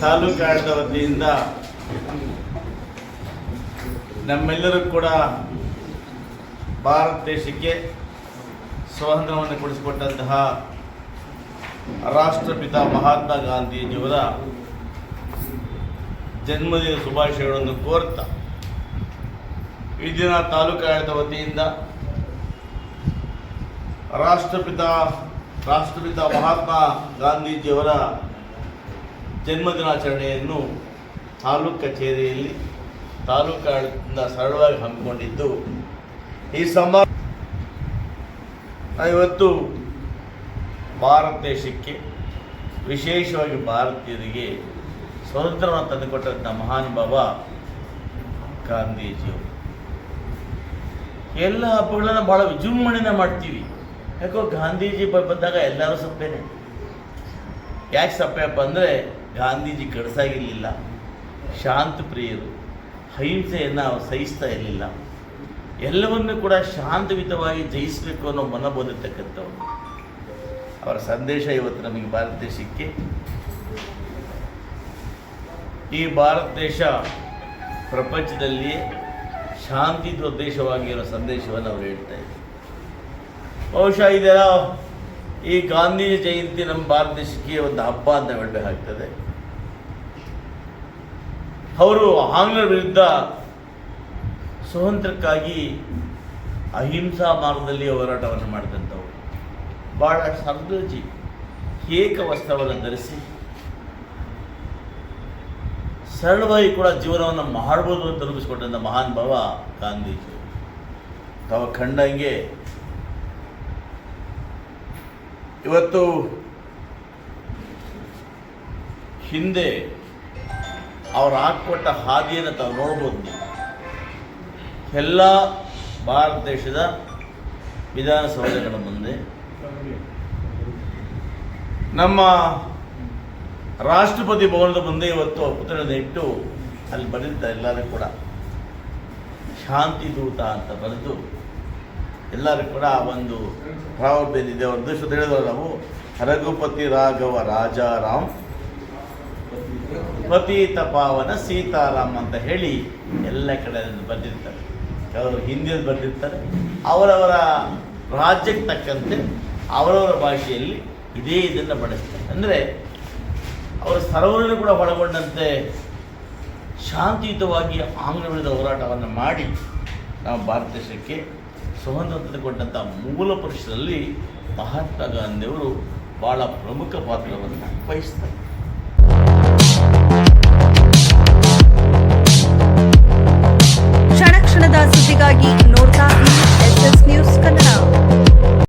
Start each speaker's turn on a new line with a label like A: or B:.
A: ತಾಲೂಕು ಆಡಳಿತ ವತಿಯಿಂದ ನಮ್ಮೆಲ್ಲರೂ ಕೂಡ ಭಾರತ ದೇಶಕ್ಕೆ ಸ್ವಾತಂತ್ರ್ಯವನ್ನು ಕೊಡಿಸಿಕೊಟ್ಟಂತಹ ರಾಷ್ಟ್ರಪಿತ ಮಹಾತ್ಮ ಗಾಂಧೀಜಿಯವರ ಜನ್ಮದಿನ ಶುಭಾಶಯಗಳನ್ನು ಕೋರ್ತಾ ಈ ದಿನ ತಾಲೂಕು ಆಡಳಿತ ವತಿಯಿಂದ ರಾಷ್ಟ್ರಪಿತ ರಾಷ್ಟ್ರಪಿತ ಮಹಾತ್ಮ ಗಾಂಧೀಜಿಯವರ ಜನ್ಮದಿನಾಚರಣೆಯನ್ನು ತಾಲೂಕು ಕಚೇರಿಯಲ್ಲಿ ತಾಲೂಕಿನ ಸರಳವಾಗಿ ಹಮ್ಮಿಕೊಂಡಿದ್ದು, ಈ ಸಮಾರಂಭ ಇವತ್ತು ಭಾರತ ದೇಶಕ್ಕೆ ವಿಶೇಷವಾಗಿ ಭಾರತೀಯರಿಗೆ ಸ್ವತಂತ್ರವನ್ನು ತಂದುಕೊಟ್ಟಂಥ ಮಹಾನುಭಾವ ಗಾಂಧೀಜಿಯವರು. ಎಲ್ಲ ಹಬ್ಬಗಳನ್ನು ಭಾಳ ವಿಜೃಂಭಣೆಯಿಂದ ಮಾಡ್ತೀವಿ. ಯಾಕೋ ಗಾಂಧೀಜಿ ಬಂದಾಗ ಎಲ್ಲರೂ ಸಪ್ಪೇನೆ. ಯಾಕೆ ಸಪ್ಪೆಯಪ್ಪ ಅಂದರೆ ಗಾಂಧೀಜಿ ಕಡಸಾಗಿರಲಿಲ್ಲ. ಶಾಂತ ಪ್ರಿಯರು. ಅಹಿಂಸೆಯನ್ನು ಅವ್ರು ಸಹಿಸ್ತಾ ಇರಲಿಲ್ಲ. ಎಲ್ಲವನ್ನೂ ಕೂಡ ಶಾಂತಯುತವಾಗಿ ಜಯಿಸಬೇಕು ಅನ್ನೋ ಮನಬೋದಿರ್ತಕ್ಕಂಥವ್ರು ಅವರ ಸಂದೇಶ ಇವತ್ತು ನಮಗೆ ಭಾರತ ದೇಶಕ್ಕೆ. ಈ ಭಾರತ ದೇಶ ಪ್ರಪಂಚದಲ್ಲಿಯೇ ಶಾಂತಿ ದೇಶವಾಗಿರೋ ಸಂದೇಶವನ್ನು ಅವರು ಹೇಳ್ತಾ ಇದ್ದಾರೆ. ಬಹುಶಃ ಇದೆಲ್ಲ ಈ ಗಾಂಧೀಜಿ ಜಯಂತಿ ನಮ್ಮ ಭಾರತ ದೇಶಕ್ಕೆ ಒಂದು ಹಬ್ಬ ಅಂತ ಹೇಳಬೇಕಾಗ್ತದೆ. ಅವರು ಆಂಗ್ಲರ ವಿರುದ್ಧ ಸ್ವತಂತ್ರಕ್ಕಾಗಿ ಅಹಿಂಸಾ ಮಾರ್ಗದಲ್ಲಿ ಹೋರಾಟವನ್ನು ಮಾಡಿದಂಥವ್ರು. ಭಾಳ ಸರ್ದೋಜಿ ಏಕ ವಸ್ತ್ರವನ್ನು ಧರಿಸಿ ಸರಳವಾಗಿ ಕೂಡ ಜೀವನವನ್ನು ಮಾಡ್ಬೋದು ಅಂತ ರೂಪಿಸಿಕೊಟ್ಟಂಥ ಮಹಾನ್ ಭಾವ ಗಾಂಧೀಜಿ. ತಾವು ಕಂಡಂಗೆ ಇವತ್ತು ಹಿಂದೆ ಅವರು ಹಾಕ್ಕೊಟ್ಟ ಹಾದಿಯನ್ನು ತಾವು ನೋಡ್ಬೋದು ಎಲ್ಲ ಭಾರತ ದೇಶದ ವಿಧಾನಸೌಧಗಳ ಮುಂದೆ ನಮ್ಮ ರಾಷ್ಟ್ರಪತಿ ಭವನದ ಮುಂದೆ ಇವತ್ತು ಪುತ್ರನ ಇಟ್ಟು ಅಲ್ಲಿ ಬರೆದಿದ್ದಾರೆ ಎಲ್ಲರೂ ಕೂಡ ಶಾಂತಿ ದೂತ ಅಂತ ಬರೆದು ಎಲ್ಲರೂ ಕೂಡ ಆ ಒಂದು ಪ್ರಾವರ್ಬ್ ಇದೆ ಅವ್ರ ದೃಶ್ಯ ಹೇಳಿದ್ರು ನಾವು ರಘುಪತಿ ರಾಘವ ರಾಜಾರಾಮ್ ಪತೀತ ಪಾವನ ಸೀತಾರಾಮ್ ಅಂತ ಹೇಳಿ ಎಲ್ಲ ಕಡೆ ಬರೆದಿರ್ತಾರೆ. ಕೆಲವರು ಹಿಂದಿಯಲ್ಲಿ ಬರೆದಿರ್ತಾರೆ. ಅವರವರ ರಾಜ್ಯಕ್ಕೆ ತಕ್ಕಂತೆ ಅವರವರ ಭಾಷೆಯಲ್ಲಿ ಇದೇ ಇದನ್ನು ಬಳಸ್ತಾರೆ. ಅಂದರೆ ಅವರ ಸರ್ವರನ್ನು ಕೂಡ ಒಳಗೊಂಡಂತೆ ಶಾಂತಿಯುತವಾಗಿ ಆಂಗ್ಲ ವಿರುದ್ಧ ಹೋರಾಟವನ್ನು ಮಾಡಿ ನಾವು ಭಾರತ ದೇಶಕ್ಕೆ ಸ್ವಾತಂತ್ರ್ಯ ಕೊಟ್ಟಂಥ ಮೂಲ ಪುರುಷರಲ್ಲಿ ಮಹಾತ್ಮ ಗಾಂಧಿಯವರು ಭಾಳ ಪ್ರಮುಖ ಪಾತ್ರವನ್ನು ವಹಿಸ್ತಾರೆ.